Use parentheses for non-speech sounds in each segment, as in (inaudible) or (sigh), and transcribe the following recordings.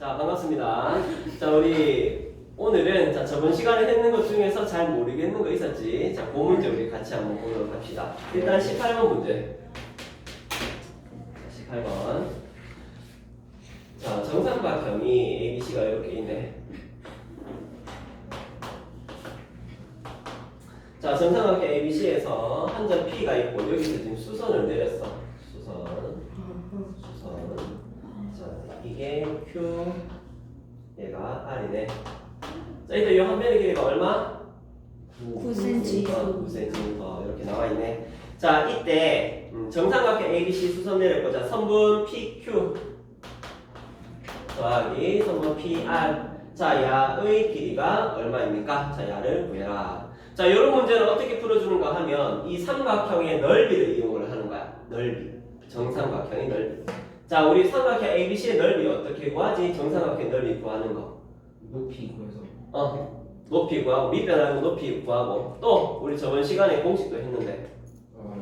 자, 반갑습니다. 자, 우리 오늘은 자, 저번 시간에 했는 것 중에서 잘 모르겠는 거 있었지? 자, 그 문제 우리 같이 한번 보도록 합시다. 일단 18번 문제. 자, 18번. 자, 정삼각형이 ABC가 이렇게 있네. 자, 정삼각형 ABC에서 한 점 P가 있고 여기서 지금 수선을 내렸어. 수선. 수선. 자, 이게 Q, 얘가 R이네. 자, 이때 이한 변의 길이가 얼마? 9cm. 9cm 이렇게 나와 있네. 자, 이때 음, 정삼각형 ABC 수선 내렸고, 자, 선분 PQ 더하기 선분 PR. 자, 야의 길이가 얼마입니까? 자, 야를 구해라. 자, 이런 문제는 어떻게 풀어주는가 하면 이 삼각형의 넓이를 이용을 하는 거야. 넓이. 정삼각형의 넓이. 자, 우리 삼각형 ABC의 넓이 어떻게 구하지? 정삼각형 넓이 구하는 거. 높이 구해서 어, 높이 구하고 밑변하고 높이 구하고 또 우리 저번 시간에 공식도 했는데 어,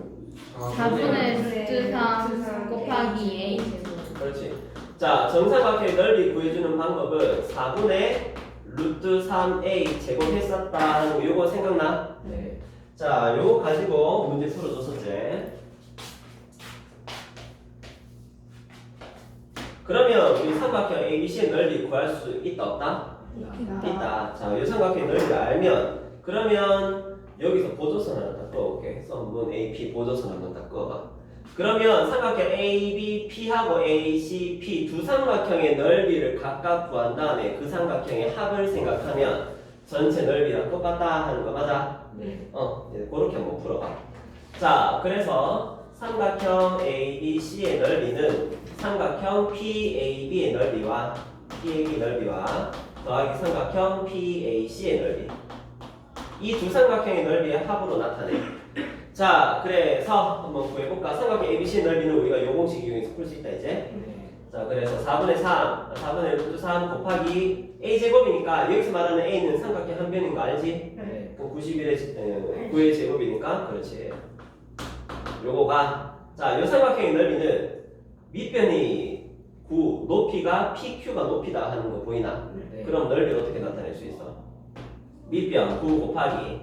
4분의 루트 3 곱하기 a 제곱. 그렇지. 자, 정삼각형의 넓이 구해주는 방법은 4분의 루트 3a 제곱했었다는 거 요거 생각나? 네 자, 요거 가지고 문제 풀어줬었지. 그러면 우리 삼각형 ABC의 넓이 구할 수 있다 없다? 있다. 자, 요 삼각형의 넓이를 알면 그러면 여기서 보조선 하나 딱 그어볼게. 썸문 AP 보조선 한번 딱 그어봐. 그러면 삼각형 ABP하고 ACP 두 삼각형의 넓이를 각각 구한 다음에 그 삼각형의 합을 생각하면 전체 넓이랑 똑같다 하는 거 맞아? 네. 어, 이제 그렇게 한번 풀어봐. 자, 그래서 삼각형 ABC의 넓이는 삼각형 PAB의 넓이와 PAB 넓이와 더하기 삼각형 PAC의 넓이. 이 두 삼각형의 넓이의 합으로 나타내. 자, 그래서 한번 구해볼까? 삼각형 ABC의 넓이는 우리가 요 공식 이용해서 풀 수 있다 이제. 네. 자, 그래서 4분의 3, 4분의 루트 3 곱하기 a 제곱이니까 여기서 말하는 a는 삼각형 한 변인 거 알지? 네. 그럼 91의 9의 제곱이니까 그렇지. 요거가 자, 요 삼각형의 넓이는 밑변이 9, 높이가 PQ가 높이다 하는 거 보이나? 네. 그럼 넓이를 어떻게 나타낼 수 있어? 밑변 9 곱하기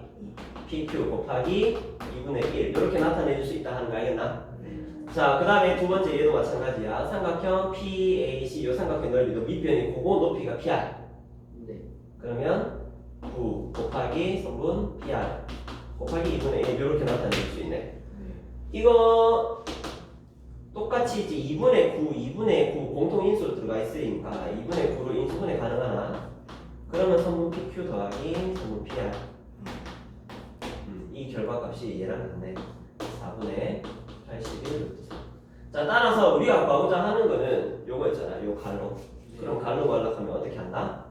PQ 곱하기 2분의 1 이렇게 나타낼 수 있다 하는 거 알겠나? 자, 그 다음에 두 번째 얘도 마찬가지야. 삼각형 PAC 요 삼각형 넓이도 밑변이 9고 높이가 PR. 네. 그러면 9 곱하기 성분 PR 곱하기 2분의 1 이렇게 나타낼 수 있네. 네. 이거 똑같이 이제 2분의 9, 2분의 9 공통 인수로 들어가 있으니까 2분의 9로 인수분해 가능하나? 그러면 성분 PQ 더하기 성분 PR 음, 이 결과값이 얘랑 같네. 4분의 81 루트 3 자, 따라서 우리가 구하고자 하는 거는 요거 있잖아. 요 갈로. 그럼 갈로 구하려고 하면 어떻게 한다?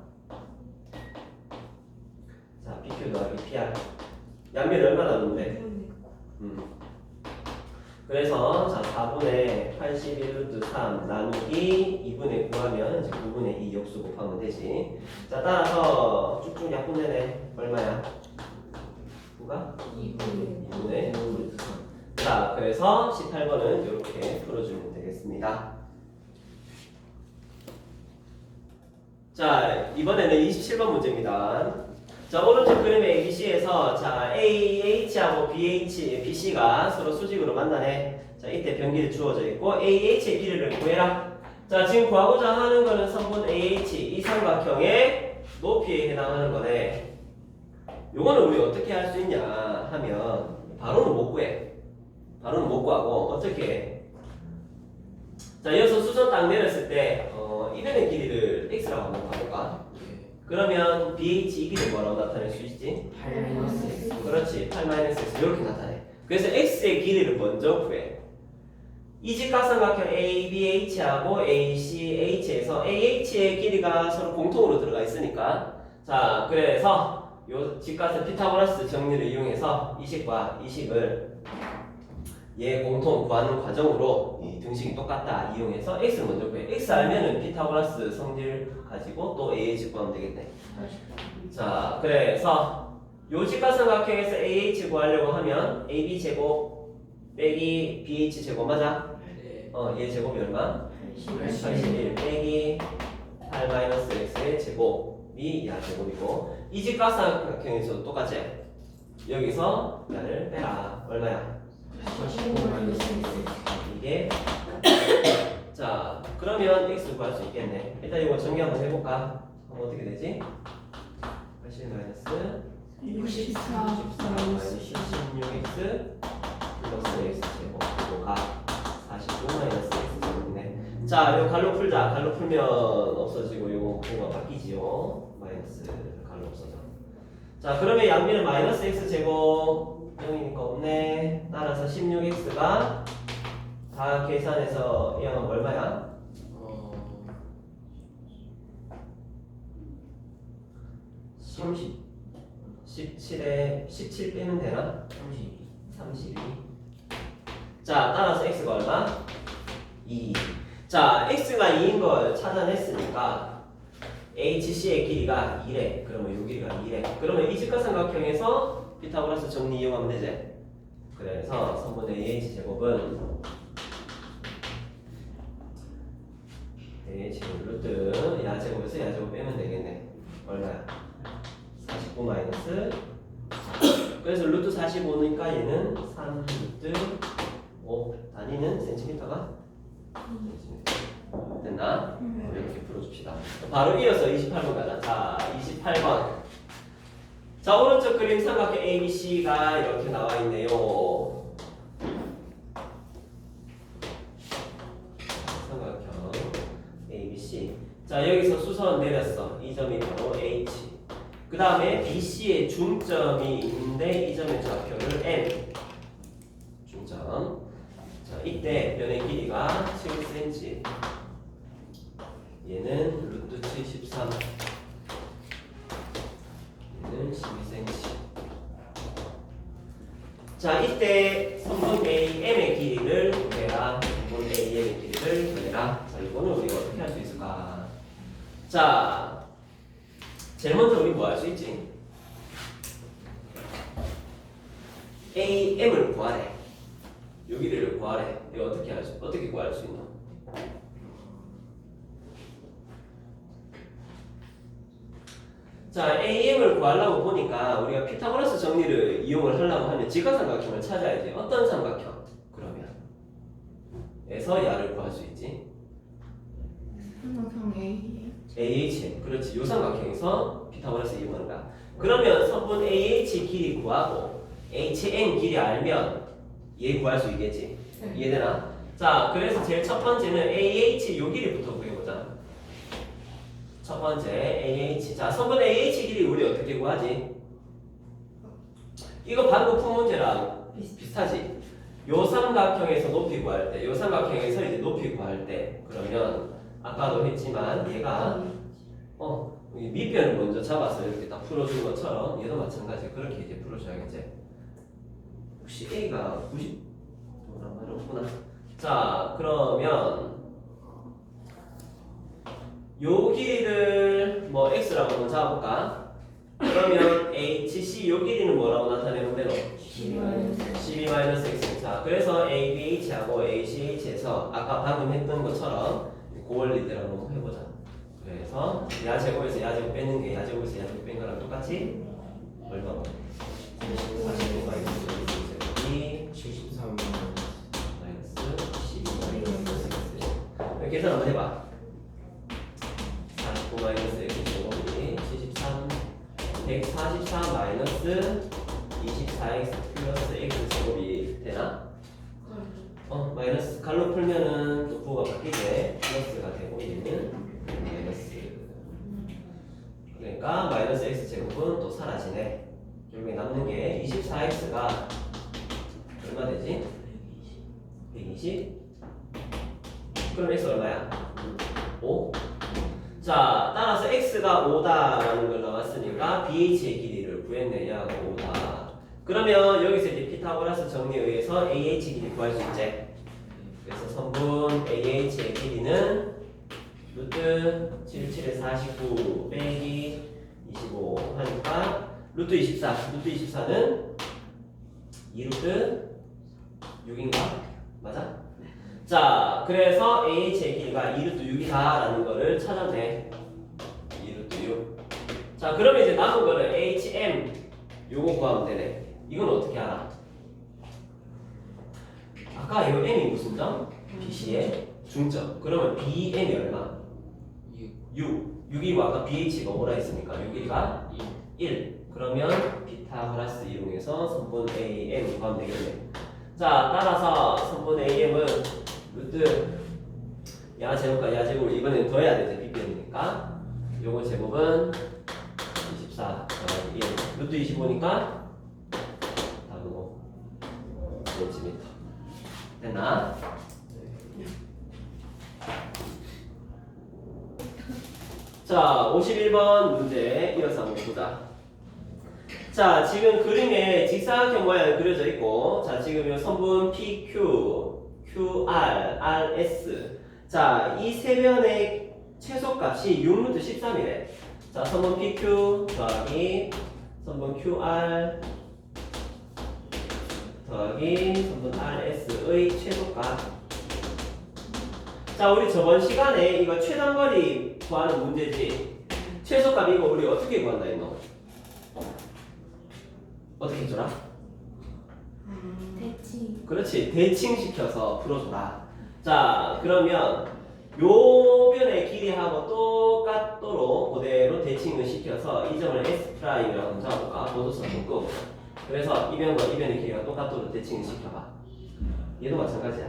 자, PQ 더하기 PR 양면이 얼마 나는데? 음. 그래서 자 4분의 81 루트 3 나누기 2분의 9 하면 이제 9분의 2 역수 곱하면 되지. 자 따라서 쭉쭉 약분되네. 얼마야? 9가? 2분의 2분의 5자 그래서 18번은 이렇게 풀어주면 되겠습니다. 자 이번에는 27번 문제입니다. 자 오른쪽 그림의 ABC에서 자 AH하고 BH, BC가 서로 수직으로 만나네. 자 이때 변길이 주어져 있고 AH의 길이를 구해라. 자 지금 구하고자 하는 거는 선분 AH 이 삼각형의 높이에 해당하는 거네. 요거는 우리 어떻게 할 수 있냐 하면 바로는 못 구해. 바로는 못 구하고 어떻게 해? 자 이어서 수선 딱 내렸을 때 어, 이변의 길이를 x라고 한번 가볼까? 그러면 BH 이 길이 뭐라고 나타낼 수 있지? 8 마이너스 X. 그렇지 8-x 이렇게 나타내. 그래서 x의 길이를 먼저 구해. 이 직각삼각형 ABH하고 ACH에서 AH의 길이가 서로 공통으로 들어가 있으니까. 자 그래서 요 직각의 피타고라스 정리를 이용해서 이 식과 이 식을 얘 공통 구하는 과정으로 이 등식이 똑같다 이용해서 x를 먼저 구해 x 알면은 피타고라스 성질 가지고 또 AH 구하면 되겠네 자, 그래서 요 직각삼각형에서 AH 구하려고 하면 AB 제곱 빼기 BH 제곱 맞아? 네. 어, 얘 제곱이 얼마? 81 81 빼기 8-x의 제곱이 야 제곱이고 이직각삼각형에서 똑같지? 여기서 야를 빼라 얼마야? 45 마이너스 x 이게 (coughs) 자 그러면 x 구할 수 있겠네. 일단 이거 정리 한번 해볼까? 그럼 어떻게 되지? 80 마이너스 64 마이너스 16x 플러스 x 제곱 그리고 가49 마이너스 x 제곱이네. 자 이거 갈로 풀자. 갈로 풀면 없어지고 이거 뭐가 바뀌지요? 마이너스 갈로 없어져. 자 그러면 양비는 마이너스 x 제곱 0이니까 없네 따라서 16x가 다 계산해서 이 양은 얼마야? 어 30 17에 17 빼면 되나? 32 32. 자, 따라서 x가 얼마? 2. 자, x가 2인 걸 찾아냈으니까 HC의 길이가 2래. 그러면 요 길이가 2래. 그러면 이 직각삼각형에서 피타고라스 정리 이용하면 되지. 그래서 선분의 AH 제곱은 AH 제곱 루트 야제곱에서 야제곱 빼면 되겠네. 얼마야? 49 마이너스 그래서 루트 45니까 얘는 3 루트 5 단위는 센티미터가 센티미터. 됐나? 이렇게 풀어줍시다. 바로 이어서 28번 가자. 자, 28번. 자, 오른쪽 그림 삼각형 ABC가 이렇게 나와 있네요. 삼각형 ABC. 자, 여기서 수선 내렸어. 이 점이 바로 H. 그 다음에 BC의 중점이 있는데 이 점의 좌표를 M 중점 자 이때 면의 길이가 7cm 얘는 루트 73 얘는 12cm 자 이때 선분 AM의 길이를 구해라 선분 AM의 길이를 구해라 자 이거는 우리가 어떻게 할 수 있을까 자 제일 먼저 우리 뭐 할 수 있지? AM을 구하래. 여기를 구하래. 이거 어떻게 할 수, 어떻게 구할 수 있나? 자, AM을 구하려고 보니까 우리가 피타고라스 정리를 이용을 하려고 하면 직각삼각형을 찾아야지. 어떤 삼각형? 그러면 에서 야를 구할 수 있지. 삼각형 A AH 그렇지 요 삼각형에서 피타고라스 이용한다 그러면 선분 AH 길이 구하고 HN 길이 알면 얘 구할 수 있겠지 이해되나? 자 그래서 제일 첫 번째는 AH 요 길이부터 구해보자 첫 번째 AH 자 선분 AH 길이 우리 어떻게 구하지? 이거 푼 문제랑 비슷하지? 요 삼각형에서 높이 구할 때, 요 삼각형에서 이제 높이 구할 때, 그러면 아까도 했지만 얘가 어 밑변을 먼저 잡아서 이렇게 딱 풀어준 것처럼 얘도 마찬가지 그렇게 이제 풀어줘야겠지. 혹시 A가 90 뭐란 말이 없구나. 자 그러면 요 길이를 뭐 x라고 한번 잡아볼까? 그러면 HC 요 길이는 뭐라고 나타내면 되노? 12 마이너스 x 자 그래서 ABH하고 ACH에서 아까 방금 했던 것처럼 고원리대로 해보자 그래서 야제곱에서 야제곱 빼는 게 야제곱에서 야제곱 뺀 거랑 똑같이 얼마? 45 마이너스 x 제곱이 73 마이너스 12 마이너스 x 계산 한번 해봐 구할 수 있지. 그래서 선분 AH의 길이는 루트 77에 49 빼기 25 하니까 루트 24. 루트 24는 2루트 6인가? 맞아? 자, 그래서 AH의 길이가 2루트 6이다라는 거를 찾아내. 자 그러면 이제 남은 거를 HM 요거 구하면 되네. 이건 어떻게 알아? 아까 요 M이 무슨 점? BC의 중점. 그러면 BM이 얼마? 6. 6이고 아까 BH가 뭐라 했습니까? 6이가 1. 그러면 피타고라스 이용해서 선분 AM 구하면 되겠네. 자, 따라서 선분 AM은 루트 야 제곱과 야 제곱을 이번엔 더해야 되죠. 빗변이니까. 요거 제곱은 24 더하기 1. 루트 25니까 답은 5 cm. 됐나? 자, 51번 문제 이어서 한번 보자. 자, 지금 그림에 직사각형 모양이 그려져 있고, 자, 지금 이 선분 PQ, QR, RS. 자, 이 세 변의 최소값이 6루트 13이래. 자, 선분 PQ 더하기 선분 QR 더하기 선분 RS의 최소값. 자, 우리 저번 시간에 이거 최단거리 구하는 문제지. 최소값 이거 우리 어떻게 구한다 했노? 어떻게 줘라? 대칭 그렇지. 대칭시켜서 풀어줘라. 자, 그러면 요 변의 길이하고 똑같도록 그대로 대칭을 시켜서 이 점을 S'이라고 한번 잡아볼까? 보도선 묶고. 그래서 이 변과 이 변의 길이가 똑같도록 대칭을 시켜봐. 얘도 마찬가지야.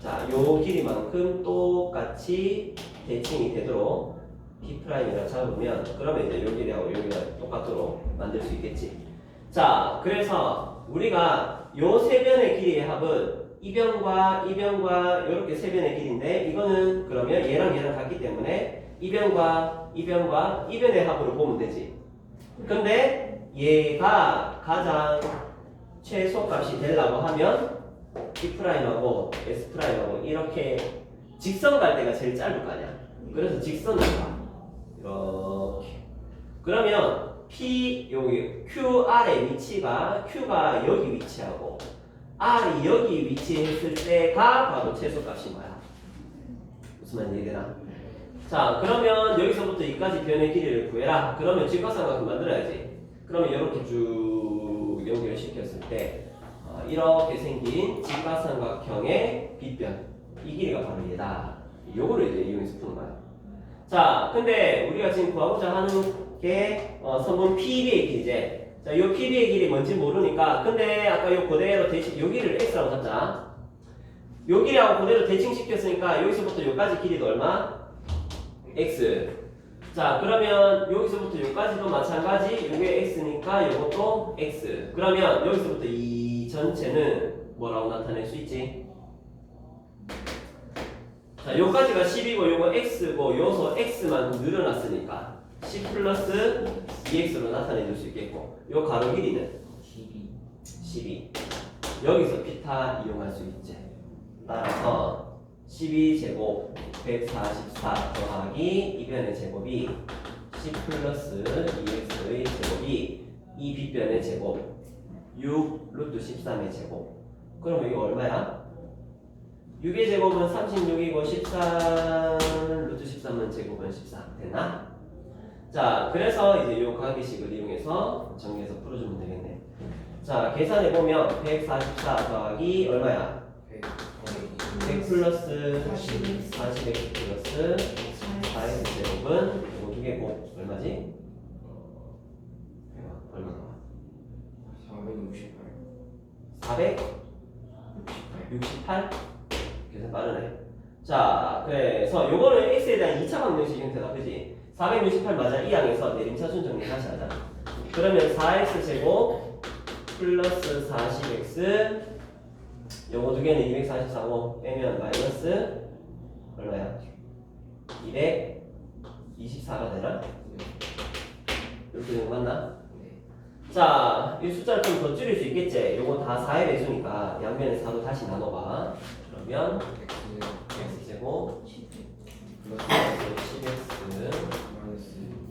자, 요 길이만큼 똑같이 대칭이 되도록 P'이라 잡으면 그러면 이제 요 길이하고 요 길이가 똑같도록 만들 수 있겠지. 자, 그래서 우리가 요 세 변의 길이의 합은 이 변과 이 변과 이렇게 세 변의 길인데 이거는 그러면 얘랑 얘랑 같기 때문에 이 변과 이 변과 이 변의 합으로 보면 되지. 근데 얘가 가장 최소값이 되려고 하면 P 프라임하고 S 프라임하고 이렇게 직선 갈 때가 제일 짧을 거 아니야. 그래서 직선을 가. 이렇게. 그러면 P 여기 QR의 위치가 Q가 여기 위치하고 R이 여기 위치했을 때가 바로 최소값인 거야. 무슨 말인지 이해되나? 자, 그러면 여기서부터 여기까지 변의 길이를 구해라. 그러면 직각삼각형 만들어야지. 그러면 이렇게 쭉 연결시켰을 때 어, 이렇게 생긴 직각삼각형의 빗변 이 길이가 바로 얘다. 요거를 이제 이용해서 푸는 거야. 자, 근데 우리가 지금 구하고자 하는 게 어, 선분 PB의 길이지. 자, 요 PB의 길이 뭔지 모르니까 근데 아까 요 그대로 대칭 여기를 x라고 잡자. 요 길이하고 그대로 대칭시켰으니까 여기서부터 여기까지 길이도 얼마? x. 자, 그러면 여기서부터 여기까지도 마찬가지. 요게 x니까 요것도 x. 그러면 여기서부터 이 전체는 뭐라고 나타낼 수 있지? 자, 요까지가 10이고 요거 x고 요소 x만 늘어났으니까 10 플러스 2x로 나타내 줄 수 있겠고 요 가로 길이는 12 12 여기서 피타 이용할 수 있지 따라서 12제곱 144 더하기 이변의 제곱이 10 플러스 2x의 제곱이 이 빗변의 제곱 6 루트 13의 제곱 그러면 이거 얼마야? 6의 제곱은 36이고 13 루트 13은 제곱은 14 됐나? 자 그래서 이제 요 가계식을 이용해서 정리해서 풀어주면 되겠네 자 계산해 보면 144 더하기 얼마야? 100 플러스 40x 40x 플러스 4x 제곱은 이거 두 개고 얼마지? 얼마 나와? 468 468? 계산 빠르네. 자, 그래서 요거는 x에 대한 2차 방정식 형태다, 그지? 468 맞아, 이 항에서 내림차순 정리 다시 하자. 그러면 4x 제곱 플러스 40x 요거 두 개는 244고 빼면 마이너스 얼마야? 224가 되나? 이렇게 되는 거 맞나? 자, 이 숫자를 좀 더 줄일 수 있겠지? 요거 다 4의 배수니까 양면에 4도 다시 나눠봐. 그러면 x제곱 플러스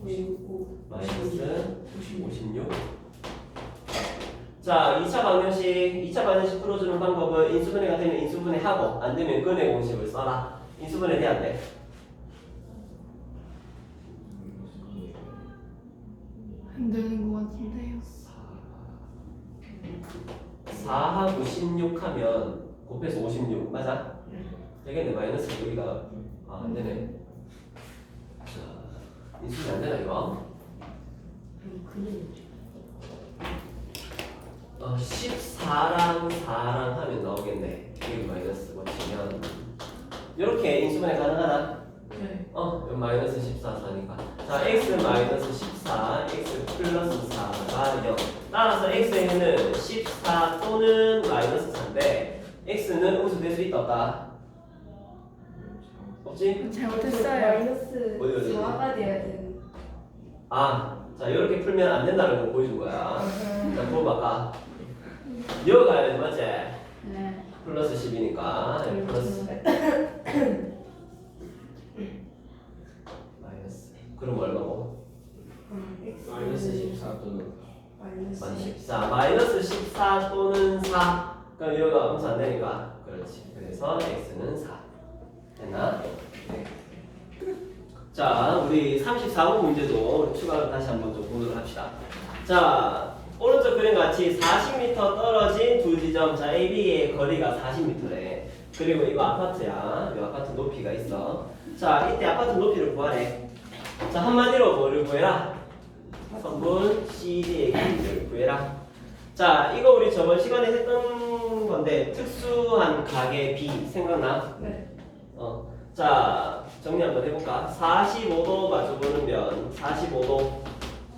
10x 마이너스 56 자, 2차 방정식, 2차 방정식 풀어주는 방법은 인수분해가 되면 인수분해 하고 안 되면 근의 공식을 써라. 인수분해 돼야 돼. 안 되는 것 같은데요. 4하고 16 하면 곱해서 56 맞아? 되겠네 마이너스 여기가 아 안 되네 자 인수이 안되나 이거? 어 14랑 4랑 하면 나오겠네 여기 마이너스 고치면 이렇게 인수분해 가능하나? 네. 어, 마이너스 14, 4니까. 자, x 마이너스 14, x 플러스 4가 0. 따라서 x에는 14 또는 마이너스 4인데, x는 음수될 수 있다, 없다? 없지? 잘못했어요. 마이너스 어디, 어디? 4가 돼야 되는. 아, 자, 이렇게 풀면 안 된다는 걸 보여준 거야. 자, 풀어봐까. 이어가야지, 맞지? 네. 플러스 10이니까. 플러스. 마이너스. 그럼 얼마고? 마이너스 14 또는 마이너스 마이너스 14 마이너스 14 또는 4 그럼 여기가 음수 안 되니까 그렇지 그래서 x는 4 됐나? 네. 자 우리 34번 문제도 추가로 다시 한번 좀 보도록 합시다 자 같이 40m 떨어진 두 지점 자 A, B의 거리가 40m래 그리고 이거 아파트야 이 아파트 높이가 있어 자 이때 아파트 높이를 구하래 자 한마디로 뭐를 구해라 선분 CD의 길이를 구해라. 자, 이거 우리 저번 시간에 했던 건데 특수한 가게 B 생각나? 네. 어. 자, 정리 한번 해볼까? 45도 마주보는 면, 45도,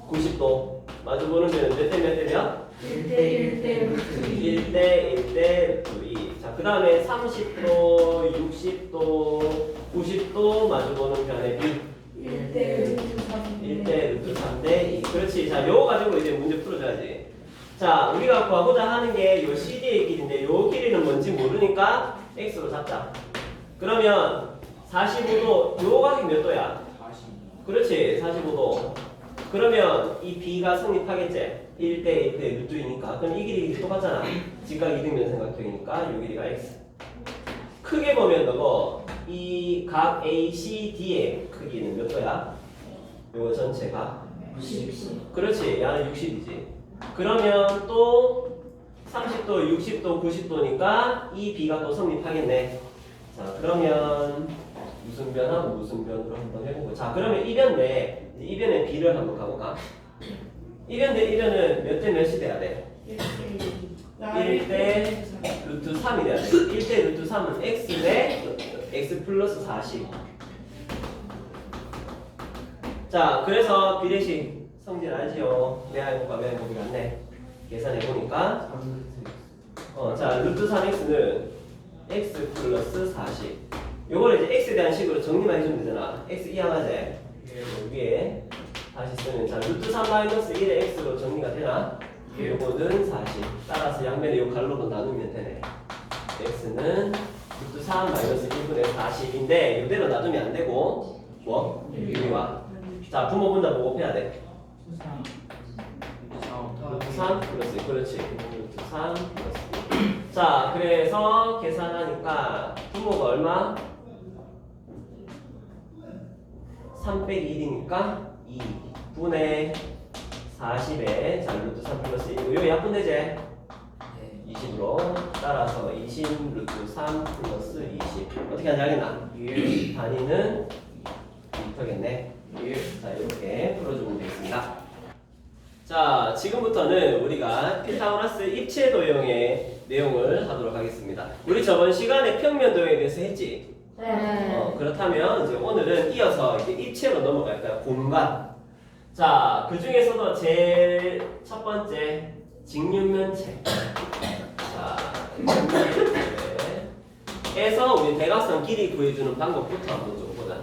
90도 마주보는 면은 몇대몇 대면? 1대 1대 루트 2. 1대 1대 2. 자, 그 다음에 30도, 60도, 90도 마주보는 변의 B. 1대 루트 3. 1대 루트 3대 2 그렇지 자 요거 가지고 이제 문제 풀어줘야지 자 우리가 구하고자 하는 게 요 CD의 길인데 요 길이는 뭔지 모르니까 X로 잡자 그러면 45도 요 각이 몇 도야? 40 그렇지 45도 그러면 이 B가 성립하겠지 1대 1대 루트 2니까 그럼 이 길이 똑같잖아. 직각 이등변 삼각형이니까 요 길이가 X. 크게 보면 너거 이 각 ACD의 크기는 몇 도야? 요거 전체가 90. 그렇지. 야는 60이지. 그러면 또 30도 60도 90도니까 이 B가 또 성립하겠네. 자 그러면 무슨 변하고 무슨 변으로 한번 해보고. 자 그러면 이변대 이변의 B를 한번 가볼까 이변 대 이변은 몇 대 몇이 돼야 돼? 1대 1대 루트 3이 돼야 돼 1 대 루트 3은 X 대 X 플러스 40 자, 그래서 비례식 성질 알지요? 내가 해보기 같네. 계산해보니까, 3 어, 자, 루트 3x는 x 플러스 40. 요거를 이제 x에 대한 식으로 정리만 해주면 되잖아. x 이항하제. 위에 다시 쓰면, 자, 루트 3 마이너스 1의 x로 정리가 되나? 요거는 40. 따라서 양면에 요 갈로로 나누면 되네. x는 루트 3 마이너스 1분의 40인데, 요대로 놔두면 안 되고, 뭐? 여기와. 자, 부모 분자 보고 해야 돼. 3 루트 3 플러스 1. 그렇지. 루트 3 플러스 1. 자, 그래서 계산하니까 부모가 얼마? 3 빼기 1이니까 2 분의 40에 자, 루트 3 플러스 1이고 요 약분되제 20으로 따라서 20 루트 3 플러스 20 어떻게 하는지 알겠나? 단위는 2터겠네 자 이렇게 풀어주면 되겠습니다 자 지금부터는 우리가 피타고라스 입체 도형의 내용을 하도록 하겠습니다 우리 저번 시간에 평면 도형에 대해서 했지? 네. 어, 그렇다면 이제 오늘은 이어서 이제 입체로 넘어갈까요? 공간. 자, 그 중에서도 제일 첫 번째 직육면체. 자, 직육면체에서 우리 대각선 길이 구해주는 방법부터 한번 좀 보자.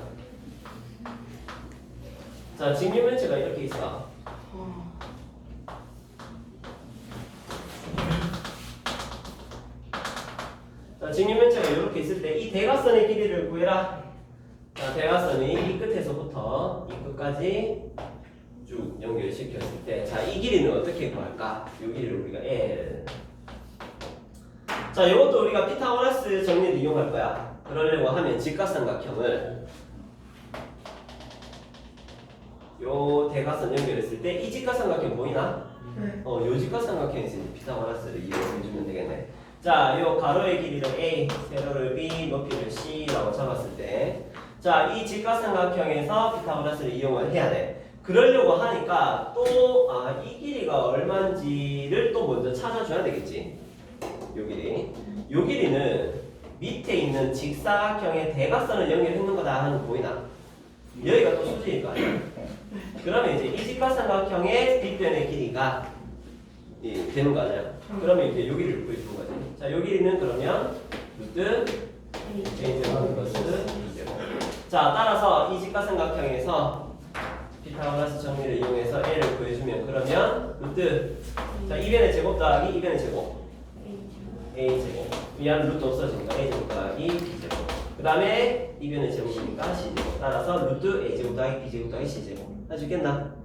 자, 직육면체가 이렇게 있어. 자, 직육면체가 이렇게 있을 때 이 대각선의 길이를 구해라. 자, 대각선이 이 끝에서부터 이 끝까지 쭉 연결시켰을 때, 자, 이 길이는 어떻게 구할까? 이 길이를 우리가 L. 자, 이것도 우리가 피타고라스 정리를 이용할 거야. 그러려고 하면 직각삼각형을 요 대각선 연결했을 때 이 직각삼각형 보이나? 네. 어, 요 직각삼각형에서 이제 피타고라스를 이용해주면 되겠네. 자, 요 가로의 길이를 A, 세로를 B, 높이를 C라고 잡았을 때, 자, 이 직각삼각형에서 피타고라스를 이용을 해야 돼. 그러려고 하니까 또, 아, 이 길이가 얼마인지를 또 먼저 찾아줘야 되겠지. 요 길이. 요 길이는 밑에 있는 직사각형의 대각선을 연결했는 거다 하는 거 보이나? 여기가 또 수직일 거 아니야? 그러면 이제 이 직각삼각형의 빗변의 길이가 이 되는 거 아니야? 그러면 이제 여기를 구해주는 거지. 자, 요 길이는 그러면 루트 a제곱 플러스 b제곱. 자, 따라서 이 직각삼각형에서 피타고라스 정리를 이용해서 a를 구해주면 그러면 루트. 자, 이변의 제곱 더하기 이변의 제곱. A제곱. 위안 루트 없어지니까 a제곱 더하기 b제곱. 그 다음에 이변의 제곱이니까 c제곱. 따라서 루트 a제곱 더하기 b제곱 더하기 c제곱. 해주겠나?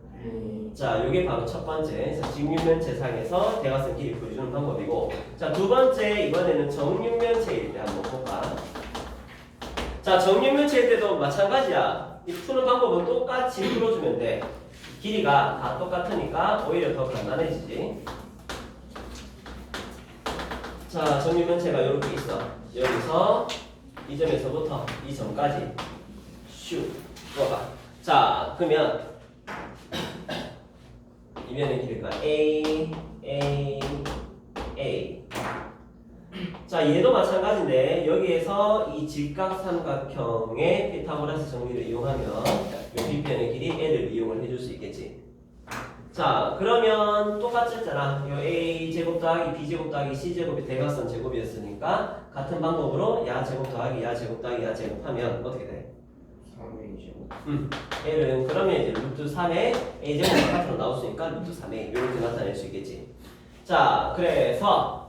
자, 이게 바로 첫 번째. 직육면체상에서 대각선 길이 구해주는 방법이고. 자, 두 번째 이번에는 정육면체일 때 한번 볼까? 자, 정육면체일 때도 마찬가지야. 이 푸는 방법은 똑같이 풀어주면 돼. 길이가 다 똑같으니까 오히려 더 간단해지지. 자, 정육면체가 이렇게 있어. 여기서 이 점에서부터 이 점까지 슉 들어가. 자, 그러면 (clears throat) 이면의 길이가 A, A, A. 자, 얘도 마찬가지인데 여기에서 이 직각삼각형의 피타고라스 정리를 이용하면 이 빗변의 길이 L을 이용을 해줄 수 있겠지. 자, 그러면 똑같았잖아. 요 A 제곱 더하기 B 제곱 더하기 C 제곱이 대각선 제곱이었으니까 같은 방법으로 야 제곱 더하기 야 제곱 더하기 야 제곱하면 어떻게 돼? 3의 제곱 음, L은 그러면 이제 루트 3의 A 제곱 바깥으로 나올 수 있으니까 루트 3의 이렇게 나타낼 수 있겠지. 자, 그래서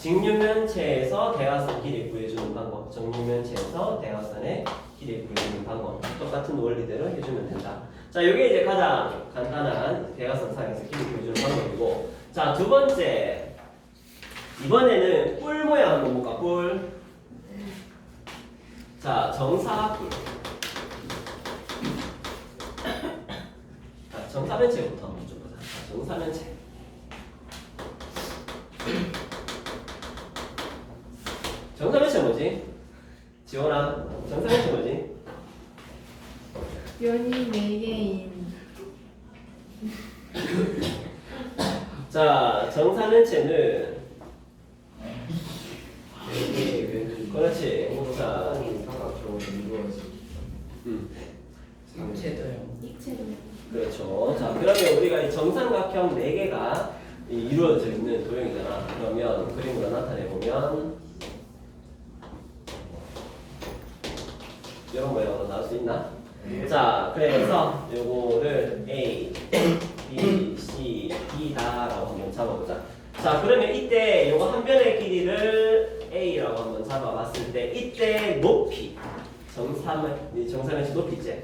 직육면체에서 대각선 길이 구해주는 방법, 정육면체에서 대각선의 길이 구해주는 방법 똑같은 원리대로 해주면 된다. 자, 이게 이제 가장 간단한 대각선 상에서 길이 구해주는 방법이고, 자, 두 번째 이번에는 뿔 모양 한번 볼까? 뿔. 자, 정사뿔. 자, 정사면체부터 한번 좀 보자. 자, 정사면체. 정사면체 뭐지? 지원아, 정사면체 뭐지? 면이 네 개인 자, 왜 그렇지. 자, 음, 삼체도요 입체도 그렇죠. 자, 그러면 우리가 이 정삼각형 4개가 이루어져 있는 도형이잖아. 그러면 그림으로 나타내 보면 이런 모양으로 나올 수 있나? 자, 그래서 요거를 A, B, C, D다라고 한번 잡아보자. 자, 그러면 이때 요거 한 변의 길이를 A라고 한번 잡아봤을 때 이때 높이 정삼의 이 정삼의 높이 있지.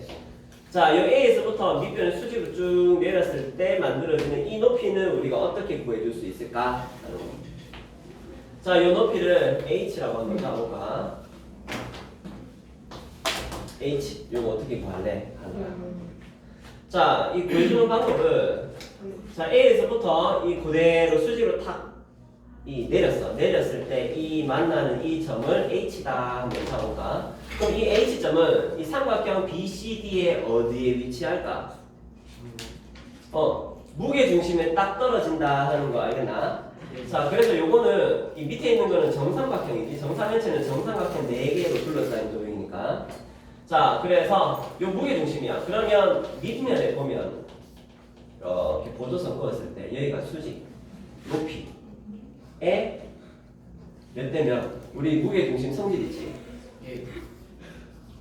자, 요 A에서부터 밑변을 수직으로 쭉 내렸을 때 만들어지는 이 높이는 우리가 어떻게 구해줄 수 있을까? 거. 자, 요 높이를 H라고 한번 잡아볼까? H, 요거 어떻게 구할래? 하는 거야. 자, 이 구해주는 방법은 자 A에서부터 이 그대로 수직으로 탁이 내렸어. 내렸을 때 이 만나는 이 점을 H다 한번 잡아볼까? 그럼 이 H점은 이 삼각형 BCD의 어디에 위치할까? 어, 무게 중심에 딱 떨어진다 하는 거 알겠나? 자, 그래서 요거는 이 밑에 있는 거는 정삼각형이지. 정사면체는 정삼각형 4개로 둘러싸인 도형이니까. 자, 그래서 요 무게 중심이야. 그러면 밑면에 보면 이렇게 보조선 그었을 때 여기가 수직, 높이에 몇 대면 우리 무게 중심 성질이지. 예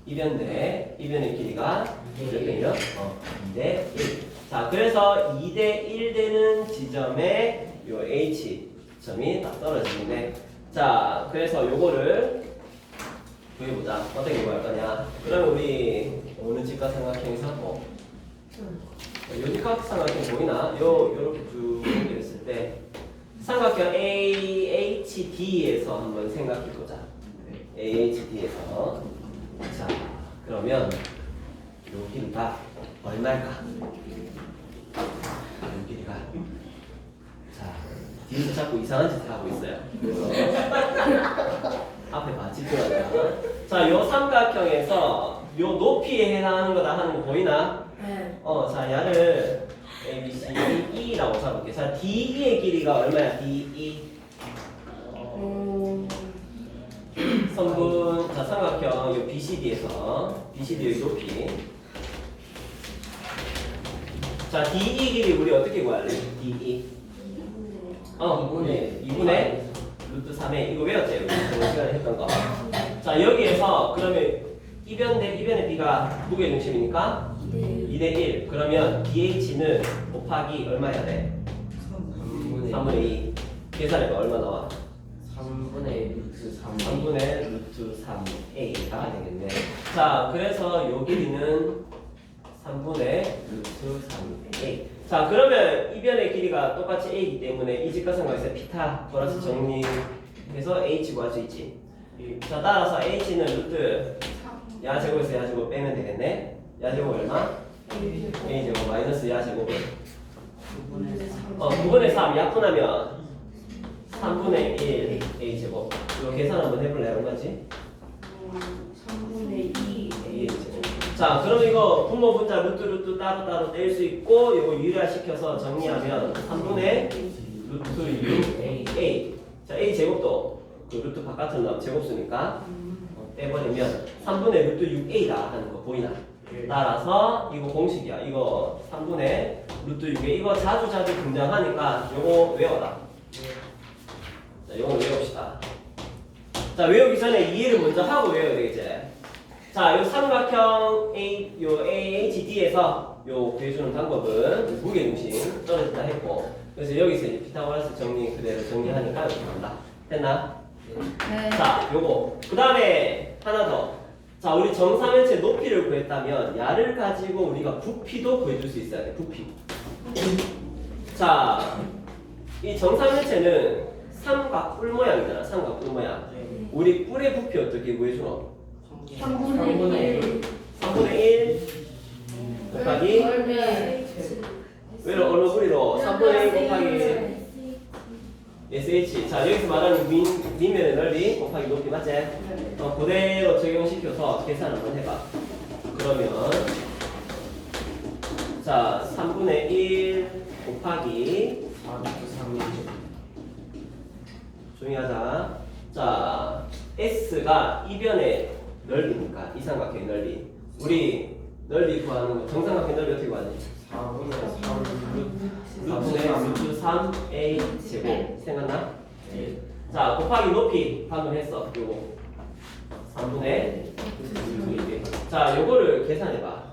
이변대 이변의 길이가 몇 대면 어, 2대 1. 자, 그래서 2대 1 되는 지점에 요 H 점이 딱 떨어지는데 자, 그래서 요거를 구해보자. 어떻게 구할 거냐? 그러면 우리 오는 직각삼각형에서 뭐요 직각삼각형 보이나? 요 요렇게 쭉 연결했을 때 삼각형 AHD에서 한번 생각해 보자. AHD에서 자 그러면 요 길이가 얼마일까? 요 길이가 자 뒤에서 자꾸 이상한 짓을 하고 있어요. 그래서 앞에 봐 집중하자. 자 요 삼각형에서 요 높이에 해당하는 거다 하는 거 보이나? 네. 어, 자, 얘를 A, B, C, D, E라고 잡을게. 자, DE의 길이가 얼마야? DE. 오. 선분, 자, 삼각형, 요 BCD에서, BCD의 높이. 자, DE 길이 우리 어떻게 구할래? DE. 어, 2분의, 2분의 루트 3에, 이거? 우리 저번 시간에 했던 거. 자, 여기에서, 그러면 이변 대 이변의 B가 무게 중심이니까 2대 1. 그러면 DH는 곱하기 얼마 해야 돼? 3분의 3분의 2. 계산해봐. 얼마 나와? 3분의 루트 3 3분의 루트 3a가 되겠네. 자, 그래서 요 길이는 3분의 루트 3a. 자, 그러면 이변의 길이가 똑같이 a이기 때문에 이 직각삼각에서 피타 플러스 정리해서 h 구할 수 있지. 자, 따라서 h는 루트 야제곱에서 야제곱 빼면 되겠네. 야제곱 얼마? a제곱 마이너스 야제곱은 어, 9분의 3 약분하면 3분의 1 a제곱 이거 계산 한번 해볼래 얼마지? 3분의 2. 2a제곱 자 그럼 이거 분모 분자 루트 루트 따로 따로 뗄 수 있고 이거 유리화시켜서 정리하면 3분의 루트 6a a 자 a제곱도 그 루트 바깥으로 나오면 제곱수니까 어, 빼버리면 3분의 루트 6a다 하는 거 보이나? 따라서 이거 공식이야. 이거 3분의 루트 6에 이거 자주 자주 등장하니까 요거 외워라. 자, 요거 외웁시다. 자, 외우기 전에 이해를 먼저 하고 외워야 되겠지. 자, 요 삼각형 A, 요 AHD에서 요 구해주는 방법은 무게중심 떨어진다 했고 그래서 여기서 이제 피타고라스 정리 그대로 정리하니까 이렇게 간다. 됐나? 네. 자, 요거. 그 다음에 하나 더. 자, 우리 정사면체 높이를 구했다면 야를 가지고 우리가 부피도 구해줄 수 있어야 돼. 부피. 자, 이 정사면체는 삼각 뿔 모양이잖아. 삼각 뿔 모양. 우리 뿔의 부피 어떻게 구해주노? 3분의 1. 3분의 1 곱하기 왜로 어느 부리로 3분의 1 곱하기 SH. 자, 여기서 말하는 민, 민면의 넓이 곱하기 높이 맞지? 어, 그대로 적용시켜서 계산 한번 해봐. 그러면 자 3분의 1 곱하기 4 루트 3이죠 조용히 하자. 자 S가 이변의 넓이니까 이 삼각형의 넓이. 우리 넓이 구하는 거 정삼각형 넓이 어떻게 구하지? 4분의 3 루트 4분의 루트 3a 제곱 생각나? 네. 자 곱하기 높이 방금 했어. 요거 3분의 루트 2배. 자 요거를 계산해봐.